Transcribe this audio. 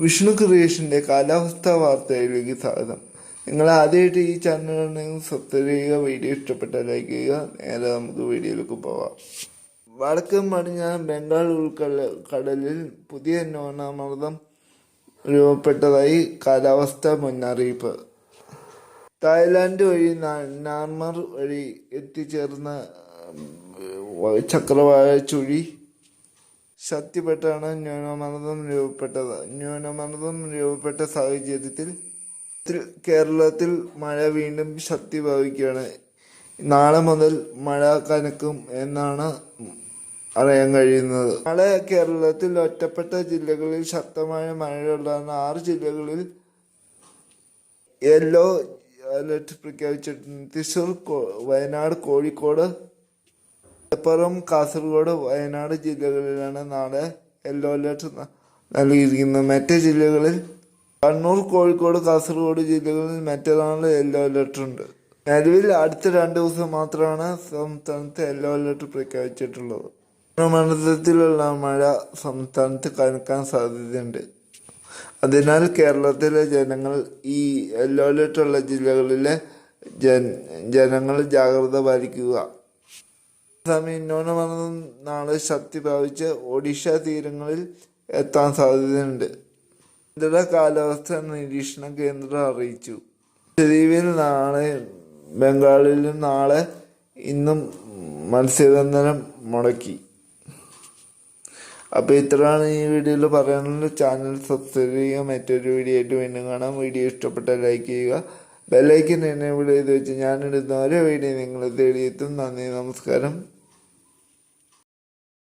വിഷ്ണു ക്രിയേഷന്റെ കാലാവസ്ഥാ വാർത്തയിലേക്ക് സ്വാഗതം. നിങ്ങൾ ആദ്യമായിട്ട് ഈ കാണുന്നെങ്കിൽ സബ്സ്ക്രൈബ് ചെയ്യുക വീഡിയോ ഇഷ്ടപ്പെട്ട ലൈക്ക് ചെയ്യുക. നേരെ നമുക്ക് വീഡിയോയിലേക്ക് പോവാം. വടക്കൻ പടിഞ്ഞാറൻ ബംഗാൾ ഉൾക്കട കടലിൽ പുതിയ ന്യൂനമർദ്ദം രൂപപ്പെട്ടതായി കാലാവസ്ഥ മുന്നറിയിപ്പ്. തായ്ലാൻഡ് വഴി നാർമർ വഴി എത്തിച്ചേർന്ന ചക്രവാഴ ചുഴി ശക്തിപ്പെട്ടാണ് ന്യൂനമർദ്ദം രൂപപ്പെട്ടത്. ന്യൂനമർദ്ദം രൂപപ്പെട്ട സാഹചര്യത്തിൽ കേരളത്തിൽ മഴ വീണ്ടും ശക്തി പ്രാപിക്കുകയാണ് നാളെ മുതൽ മഴ കനക്കും എന്നാണ് അറിയാൻ കഴിയുന്നത്. നാളെ കേരളത്തിൽ ഒറ്റപ്പെട്ട ജില്ലകളിൽ ശക്തമായ മഴയുള്ളതാണ്. ആറ് ജില്ലകളിൽ യെല്ലോ അലർട്ട് പ്രഖ്യാപിച്ചിട്ടുണ്ട്. തൃശ്ശൂർ വയനാട് കോഴിക്കോട് മലപ്പുറം കാസർഗോഡ് വയനാട് ജില്ലകളിലാണ് നാളെ യെല്ലോ അലർട്ട് നൽകിയിരിക്കുന്നത്. മറ്റ് ജില്ലകളിൽ കണ്ണൂർ കോഴിക്കോട് കാസർഗോഡ് ജില്ലകളിൽ മറ്റന്നാൾ യെല്ലോ അലർട്ട് ഉണ്ട്. നിലവിൽ അടുത്ത രണ്ട് ദിവസം മാത്രമാണ് സംസ്ഥാനത്ത് യെല്ലോ അലർട്ട് പ്രഖ്യാപിച്ചിട്ടുള്ളത്. മണ്ഡലത്തിലുള്ള മഴ സംസ്ഥാനത്ത് കനക്കാൻ സാധ്യതയുണ്ട്. അതിനാൽ കേരളത്തിലെ ജനങ്ങൾ ഈ യെല്ലോ അലർട്ടുള്ള ജില്ലകളിലെ ജനങ്ങൾ ജാഗ്രത പാലിക്കുക. സമയം ന്യൂനമർദ്ദം നാളെ ശക്തി പ്രാപിച്ച് ഒഡീഷ തീരങ്ങളിൽ എത്താൻ സാധ്യതയുണ്ട്. കേന്ദ്ര കാലാവസ്ഥ നിരീക്ഷണ കേന്ദ്രം അറിയിച്ചു. ലക്ഷദ്വീപിൽ നാളെ ബംഗാളിലും നാളെ ഇന്നും മത്സ്യബന്ധനം മുടക്കി. അപ്പോൾ ഇത്രയാണ് ഈ വീഡിയോയിൽ പറയാനുള്ളത്. ചാനൽ സബ്സ്ക്രൈബ് ചെയ്യുക മറ്റൊരു വീഡിയോ ആയിട്ട് വീണ്ടും കാണാം. വീഡിയോ ഇഷ്ടപ്പെട്ട ലൈക്ക് ചെയ്യുക. ബെല്ലൈക്കൻ എന്നെ വെച്ച് ഞാനിടുന്ന ഓരോ വീഡിയോ നിങ്ങൾ തേടിയെത്തും. നന്ദി നമസ്കാരം.